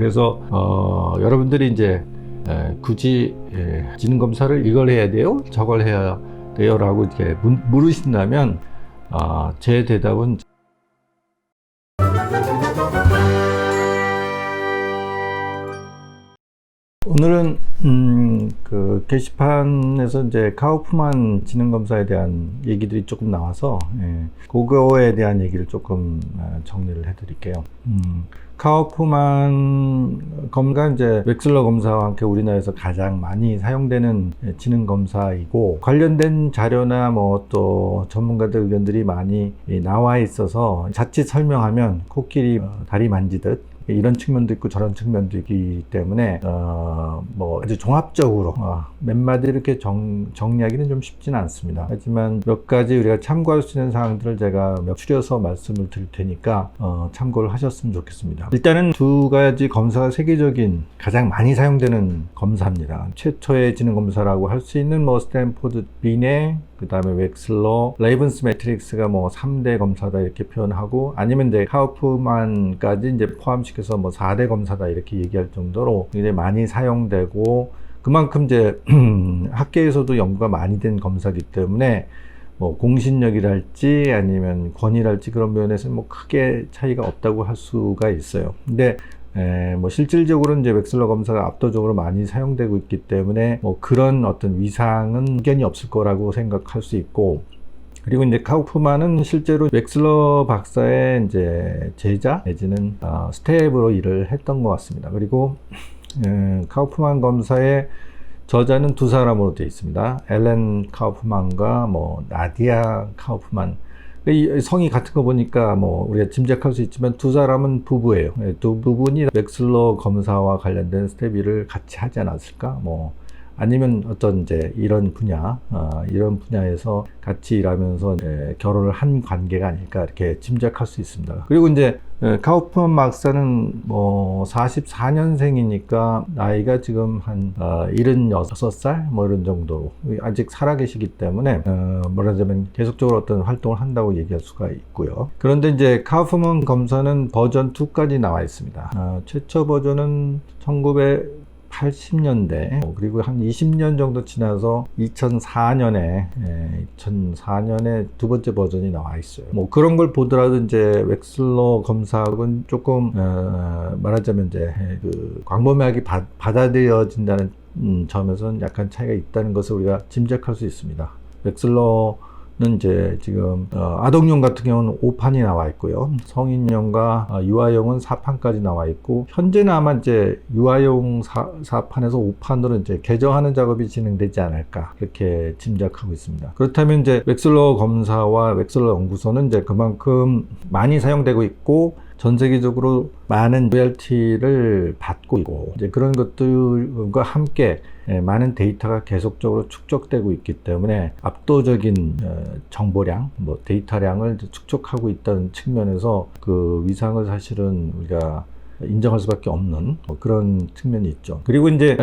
그래서 어, 여러분들이 이제 에, 굳이 에, 지능 검사를 이걸 해야 돼요, 저걸 해야 돼요라고 이렇게 문- 물으신다면 아, 제 대답은 오늘은 음, 그 게시판에서 이제 카우프만 지능 검사에 대한 얘기들이 조금 나와서 예, 그거에 대한 얘기를 조금 아, 정리를 해드릴게요. 음, 카우프만 검사 이제 웩슬러 검사와 함께 우리나라에서 가장 많이 사용되는 예, 지능 검사이고 관련된 자료나 뭐 또 전문가들 의견들이 많이 예, 나와 있어서 자칫 설명하면 코끼리 어, 다리 만지듯 이런 측면도 있고 저런 측면도 있기 때문에 어 뭐 아주 종합적으로 어, 몇 마디 이렇게 정, 정리하기는 좀 쉽지는 않습니다. 하지만 몇 가지 우리가 참고할 수 있는 사항들을 제가 몇 추려서 말씀을 드릴 테니까 어, 참고를 하셨으면 좋겠습니다. 일단은 두 가지 검사가 세계적인 가장 많이 사용되는 검사입니다. 최초의 지능 검사라고 할 수 있는 뭐 스탠포드 비네 그 다음에 웩슬러, 레이븐스 매트릭스가 뭐 3대 검사다 이렇게 표현하고 아니면 이제 카우프만까지 이제 포함시켜서 뭐 4대 검사다 이렇게 얘기할 정도로 굉장히 많이 사용되고 그만큼 이제 학계에서도 연구가 많이 된 검사기 때문에 뭐 공신력이랄지 아니면 권위랄지 그런 면에서 뭐 크게 차이가 없다고 할 수가 있어요. 근데 에, 뭐 실질적으로는 이제 웩슬러 검사가 압도적으로 많이 사용되고 있기 때문에 뭐 그런 어떤 위상은 의견이 없을 거라고 생각할 수 있고 그리고 이제 카우프만은 실제로 웩슬러 박사의 이제 제자 내지는 어, 스텝으로 일을 했던 것 같습니다. 그리고 음, 카우프만 검사의 저자는 두 사람으로 되어 있습니다. 엘렌 카우프만과 뭐 나디아 카우프만. 이 성이 같은 거 보니까 뭐 우리가 짐작할 수 있지만 두 사람은 부부예요. 예, 두 부분이 웩슬러 검사와 관련된 일을 같이 하지 않았을까? 뭐 아니면 어떤 이제 이런 분야, 어, 이런 분야에서 같이 일하면서 예, 결혼을 한 관계가 아닐까 이렇게 짐작할 수 있습니다. 그리고 이제 예, 카우프만 박사는 뭐 44년생이니까 나이가 지금 한 어, 76살 뭐 이런 정도 아직 살아계시기 때문에 어, 뭐라자면 계속적으로 어떤 활동을 한다고 얘기할 수가 있고요. 그런데 이제 카우프만 검사는 버전 2까지 나와 있습니다. 어, 최초 버전은 1900 80년대 그리고 한 20년 정도 지나서 2004년에 2004년에 두 번째 버전이 나와 있어요. 뭐 그런 걸 보더라도 이제 웩슬러 검사하고는 조금 어, 말하자면 이제 그 광범위하게 받, 받아들여진다는 음, 점에서는 약간 차이가 있다는 것을 우리가 짐작할 수 있습니다. 웩슬러 는 이제 지금 어, 아동용 같은 경우는 5판이 나와 있고요. 성인용과 어, 유아용은 4판까지 나와 있고 현재는 아마 이제 유아용 4, 4판에서 5판으로 이제 개정하는 작업이 진행되지 않을까 그렇게 짐작하고 있습니다. 그렇다면 이제 웩슬러 검사와 웩슬러 연구소는 이제 그만큼 많이 사용되고 있고 전 세계적으로 많은 로열티를 받고 있고 이제 그런 것들과 함께 예, 많은 데이터가 계속적으로 축적되고 있기 때문에 압도적인 어, 정보량, 뭐 데이터량을 축적하고 있다는 측면에서 그 위상을 사실은 우리가 인정할 수밖에 없는 뭐 그런 측면이 있죠. 그리고 이제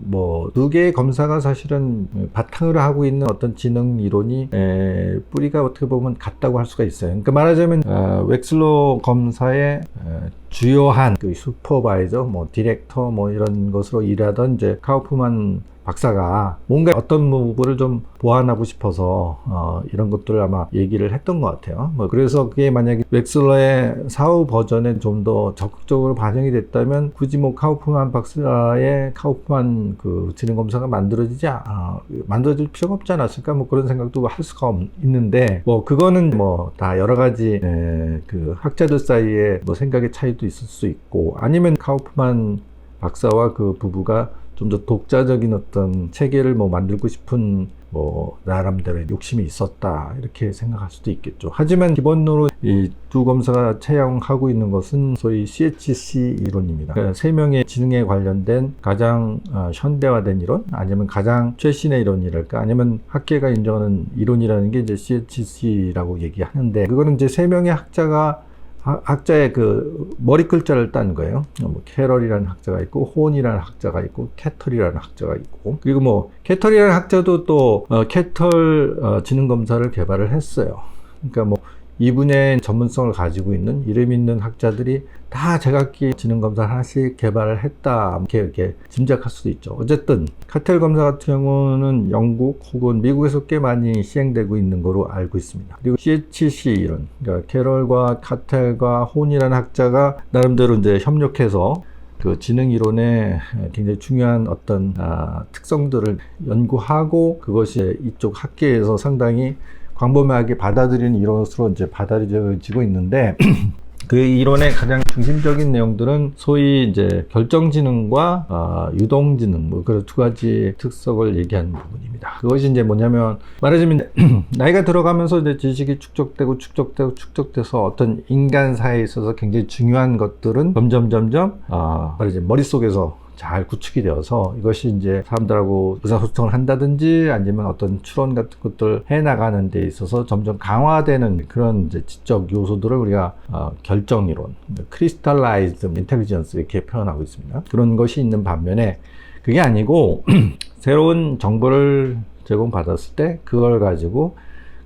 뭐 두 개의 검사가 사실은 바탕으로 하고 있는 어떤 지능 이론이 에, 뿌리가 어떻게 보면 같다고 할 수가 있어요. 그러니까 말하자면 어, 웩슬러 검사의 에, 주요한 그 슈퍼바이저, 뭐 디렉터 뭐 이런 것으로 일하던 이제 카우프만 박사가 뭔가 어떤 부분을 좀 보완하고 싶어서 어, 이런 것들을 아마 얘기를 했던 것 같아요. 뭐 그래서 그게 만약에 웩슬러의 사후 버전에 좀 더 적극적으로 반영이 됐다면 굳이 뭐 카우프만 박사의 카우프만 그 지능 검사가 만들어지지 아, 만들어질 필요가 없지 않았을까 뭐 그런 생각도 할 수가 없, 있는데 뭐 그거는 뭐 다 여러 가지 에, 그 학자들 사이에 뭐 생각의 차이도 있을 수 있고 아니면 카우프만 박사와 그 부부가 좀 더 독자적인 어떤 체계를 뭐 만들고 싶은 뭐 나름대로의 욕심이 있었다 이렇게 생각할 수도 있겠죠. 하지만 기본으로 이 두 검사가 채용하고 있는 것은 소위 CHC 이론입니다. 그러니까 세 명의 지능에 관련된 가장 어, 현대화된 이론, 아니면 가장 최신의 이론이랄까, 아니면 학계가 인정하는 이론이라는 게 이제 CHC라고 얘기하는데 그거는 이제 세 명의 학자가 학자의 그 머리 글자를 딴 거예요. 뭐 캐럴이라는 학자가 있고 혼이라는 학자가 있고 캐털이라는 학자가 있고 그리고 뭐 캐털이라는 학자도 또 어, 캐털 어, 지능 검사를 개발을 했어요. 그러니까 뭐 이분의 전문성을 가지고 있는 이름 있는 학자들이 다 제각기 지능 검사 하나씩 개발을 했다 이렇게, 이렇게 짐작할 수도 있죠. 어쨌든 카텔 검사 같은 경우는 영국 혹은 미국에서 꽤 많이 시행되고 있는 거로 알고 있습니다. 그리고 CHC 이론, 그러니까 캐럴과 카텔과 혼이라는 학자가 나름대로 이제 협력해서 그 지능 이론의 굉장히 중요한 어떤 아, 특성들을 연구하고 그것이 이쪽 학계에서 상당히 광범위하게 받아들이는 이론으로 이제 받아들여지고 있는데 그 이론의 가장 중심적인 내용들은 소위 이제 결정지능과 어, 유동지능 뭐 그런 두 가지 특성을 얘기하는 부분입니다. 그것이 이제 뭐냐면 말하자면 나이가 들어가면서 이제 지식이 축적되고 축적되고 축적돼서 어떤 인간 사회에 있어서 굉장히 중요한 것들은 점점 점점 어, 말하자면 머릿속에서 잘 구축이 되어서 이것이 이제 사람들하고 의사소통을 한다든지 아니면 어떤 추론 같은 것들 해 나가는 데 있어서 점점 강화되는 그런 이제 지적 요소들을 우리가 어, 결정 이론, 크리스탈라이즈 인텔리전스 이렇게 표현하고 있습니다. 그런 것이 있는 반면에 그게 아니고 새로운 정보를 제공받았을 때 그걸 가지고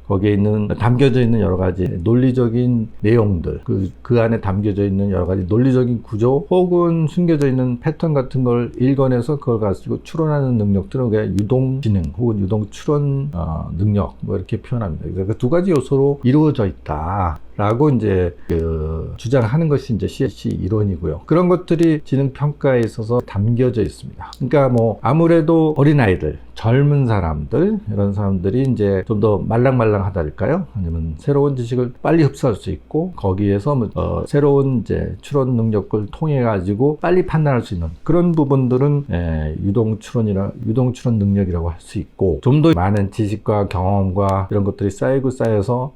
거기에 있는 담겨져 있는 여러 가지 논리적인 내용들 그, 그 안에 담겨져 있는 여러 가지 논리적인 구조 혹은 숨겨져 있는 패턴 같은 걸 읽어내서 그걸 가지고 추론하는 능력들은 그게 유동 지능 혹은 유동 추론 어, 능력 뭐 이렇게 표현합니다. 그래서 그두 가지 요소로 이루어져 있다. 라고 이제 그 주장하는 것이 이제 CSC 이론이고요. 그런 것들이 지능 평가에 있어서 담겨져 있습니다. 그러니까 뭐 아무래도 어린아이들, 젊은 사람들 이런 사람들이 이제 좀 더 말랑말랑하다할까요? 아니면 새로운 지식을 빨리 흡수할 수 있고 거기에서 뭐 어, 새로운 이제 추론 능력을 통해 가지고 빨리 판단할 수 있는 그런 부분들은 에, 유동 추론이라 유동 추론 능력이라고 할 수 있고 좀 더 많은 지식과 경험과 이런 것들이 쌓이고 쌓여서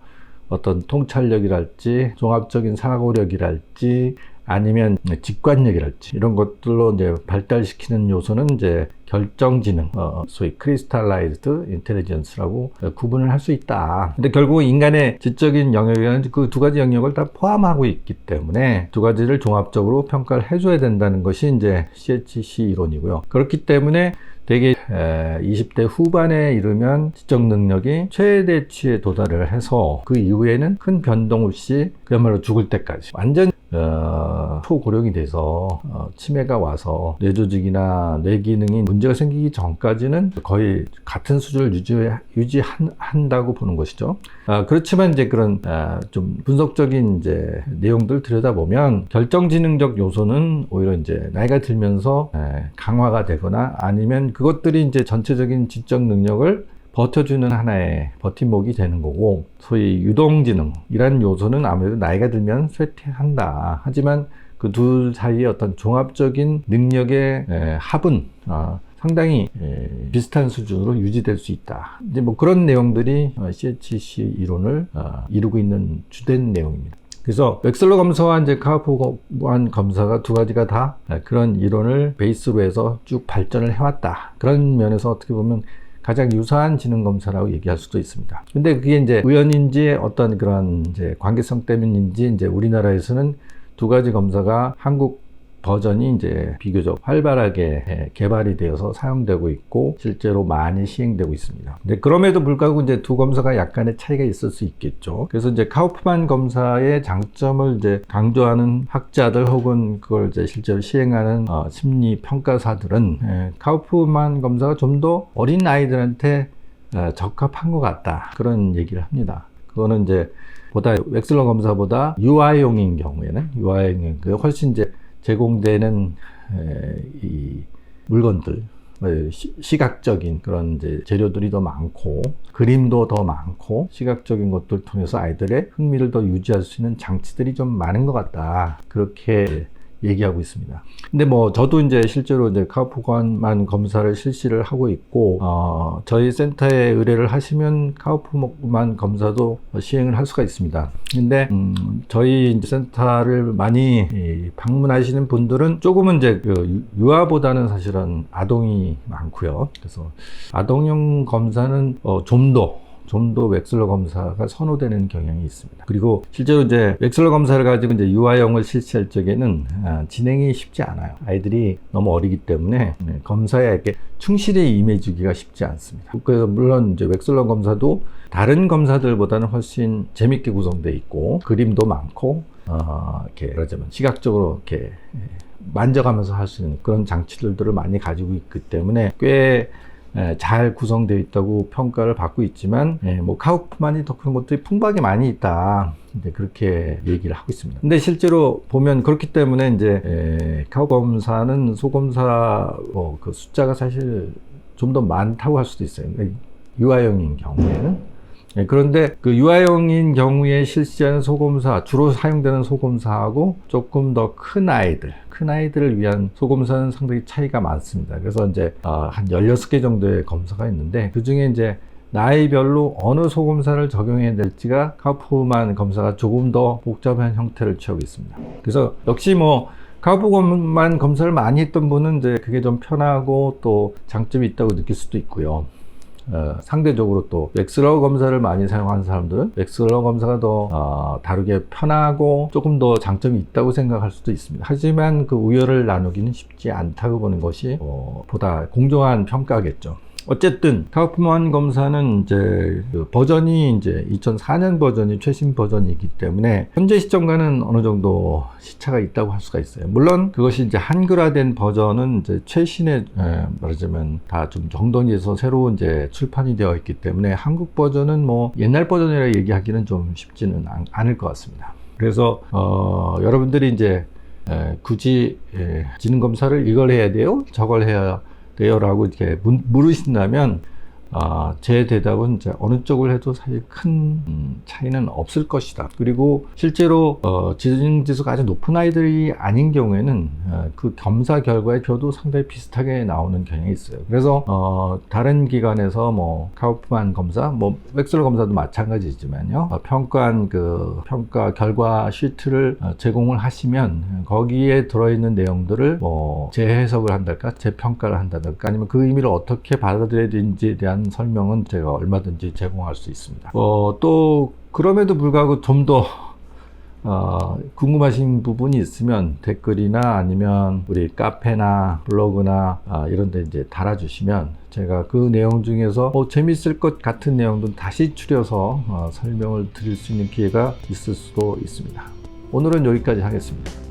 어떤 통찰력이랄지 종합적인 사고력이랄지 아니면 직관력이랄지 이런 것들로 이제 발달시키는 요소는 이제 결정지능, 어, 소위 크리스탈라이즈드 인텔리전스라고 구분을 할 수 있다. 근데 결국 인간의 지적인 영역에는 그 두 가지 영역을 다 포함하고 있기 때문에 두 가지를 종합적으로 평가를 해줘야 된다는 것이 이제 CHC 이론이고요. 그렇기 때문에 되게 20대 후반에 이르면 지적 능력이 최대치에 도달을 해서 그 이후에는 큰 변동 없이 그야말로 죽을 때까지 완전 어, 초고령이 돼서 어, 치매가 와서 뇌조직이나 뇌 기능이 문제가 생기기 전까지는 거의 같은 수준을 유지, 유지한다고 보는 것이죠. 아, 그렇지만 이제 그런 아, 좀 분석적인 이제 내용들 들여다보면 결정지능적 요소는 오히려 이제 나이가 들면서 에, 강화가 되거나 아니면 그것들이 이제 전체적인 지적 능력을 버텨주는 하나의 버팀목이 되는 거고 소위 유동지능이라는 요소는 아무래도 나이가 들면 쇠퇴한다. 하지만 그 둘 사이의 어떤 종합적인 능력의 합은 어, 상당히 비슷한 수준으로 유지될 수 있다. 이제 뭐 그런 내용들이 CHC 이론을 어, 이루고 있는 주된 내용입니다. 그래서 엑셀러 검사와 이제 카우프만 검사가 두 가지가 다 그런 이론을 베이스로 해서 쭉 발전을 해왔다. 그런 면에서 어떻게 보면 가장 유사한 지능 검사라고 얘기할 수도 있습니다. 근데 그게 이제 우연인지 어떤 그런 이제 관계성 때문인지 이제 우리나라에서는 두 가지 검사가 한국 버전이 이제 비교적 활발하게 예, 개발이 되어서 사용되고 있고 실제로 많이 시행되고 있습니다. 근데 그럼에도 불구하고 이제 두 검사가 약간의 차이가 있을 수 있겠죠. 그래서 이제 카우프만 검사의 장점을 이제 강조하는 학자들 혹은 그걸 이제 실제로 시행하는 어, 심리 평가사들은 예, 카우프만 검사가 좀 더 어린 아이들한테 어, 적합한 것 같다 그런 얘기를 합니다. 그거는 이제 보다 웩슬러 검사보다 유아용인 경우에는 유아용인 그 훨씬 이제 제공되는 이 물건들 뭐 시각적인 그런 이제 재료들이 더 많고 그림도 더 많고 시각적인 것들 통해서 아이들의 흥미를 더 유지할 수 있는 장치들이 좀 많은 것 같다. 그렇게 얘기하고 있습니다. 근데 뭐 저도 이제 실제로 이제 카우프만 검사를 실시를 하고 있고 어, 저희 센터에 의뢰를 하시면 카우프만 검사도 시행을 할 수가 있습니다. 근데 음, 저희 센터를 많이 방문하시는 분들은 조금은 이제 그 유아보다는 사실은 아동이 많고요. 그래서 아동용 검사는 어, 좀더 좀 더 웩슬러 검사가 선호되는 경향이 있습니다. 그리고 실제로 이제 웩슬러 검사를 가지고 이제 유아용을 실시할 적에는 아, 진행이 쉽지 않아요. 아이들이 너무 어리기 때문에 네, 검사에 이렇게 충실히 임해주기가 쉽지 않습니다. 그래서 물론 이제 웩슬러 검사도 다른 검사들보다는 훨씬 재밌게 구성되어 있고 그림도 많고 어, 이렇게 말하자면 시각적으로 이렇게 예, 만져가면서 할 수 있는 그런 장치들을 많이 가지고 있기 때문에 꽤 예, 잘 구성되어 있다고 평가를 받고 있지만 예, 뭐 카우프만이 더 그런 것들이 풍부하게 많이 있다 이제 그렇게 얘기를 하고 있습니다. 근데 실제로 보면 그렇기 때문에 이제 예, 카우 검사는 소검사 뭐 그 숫자가 사실 좀 더 많다고 할 수도 있어요. 그러니까 유아용인 경우에는 예, 그런데 그 유아용인 경우에 실시하는 소검사, 주로 사용되는 소검사하고 조금 더 큰 아이들, 큰 아이들을 위한 소검사는 상당히 차이가 많습니다. 그래서 이제 어, 한 16개 정도의 검사가 있는데 그 중에 이제 나이별로 어느 소검사를 적용해야 될지가 카우프만 검사가 조금 더 복잡한 형태를 취하고 있습니다. 그래서 역시 뭐 카우프만 검사를 많이 했던 분은 이제 그게 좀 편하고 또 장점이 있다고 느낄 수도 있고요. 어, 상대적으로 또 엑스러 검사를 많이 사용하는 사람들은 엑스러 검사가 더 어, 다루기 편하고 조금 더 장점이 있다고 생각할 수도 있습니다. 하지만 그 우열을 나누기는 쉽지 않다고 보는 것이 어, 보다 공정한 평가겠죠. 어쨌든 카우프만 검사는 이제 그 버전이 이제 2004년 버전이 최신 버전이기 때문에 현재 시점과는 어느 정도 시차가 있다고 할 수가 있어요. 물론 그것이 이제 한글화된 버전은 이제 최신의 에, 말하자면 다 좀 정돈해서 새로 이제 출판이 되어 있기 때문에 한국 버전은 뭐 옛날 버전이라 얘기하기는 좀 쉽지는 않, 않을 것 같습니다. 그래서 어, 여러분들이 이제 에, 굳이 에, 지능 검사를 이걸 해야 돼요, 저걸 해야 돼요라고 이렇게 문- 물으신다면 아, 제 대답은 이제 어느 쪽을 해도 사실 큰 음, 차이는 없을 것이다. 그리고 실제로 어, 지능 지수가 아주 높은 아이들이 아닌 경우에는 어, 그 검사 결과의 표도 상당히 비슷하게 나오는 경향이 있어요. 그래서 어, 다른 기관에서 뭐 카우프만 검사, 뭐 웩슬러 검사도 마찬가지지만요. 어, 평가한 그 평가 결과 시트를 어, 제공을 하시면 거기에 들어있는 내용들을 뭐 재해석을 한달까, 재평가를 한다든가 아니면 그 의미를 어떻게 받아들여야 되는지에 대한 설명은 제가 얼마든지 제공할 수 있습니다. 어, 또 그럼에도 불구하고 좀더 어, 궁금하신 부분이 있으면 댓글이나 아니면 우리 카페나 블로그나 아, 이런 데 이제 달아주시면 제가 그 내용 중에서 어, 재밌을 것 같은 내용도 다시 추려서 어, 설명을 드릴 수 있는 기회가 있을 수도 있습니다. 오늘은 여기까지 하겠습니다.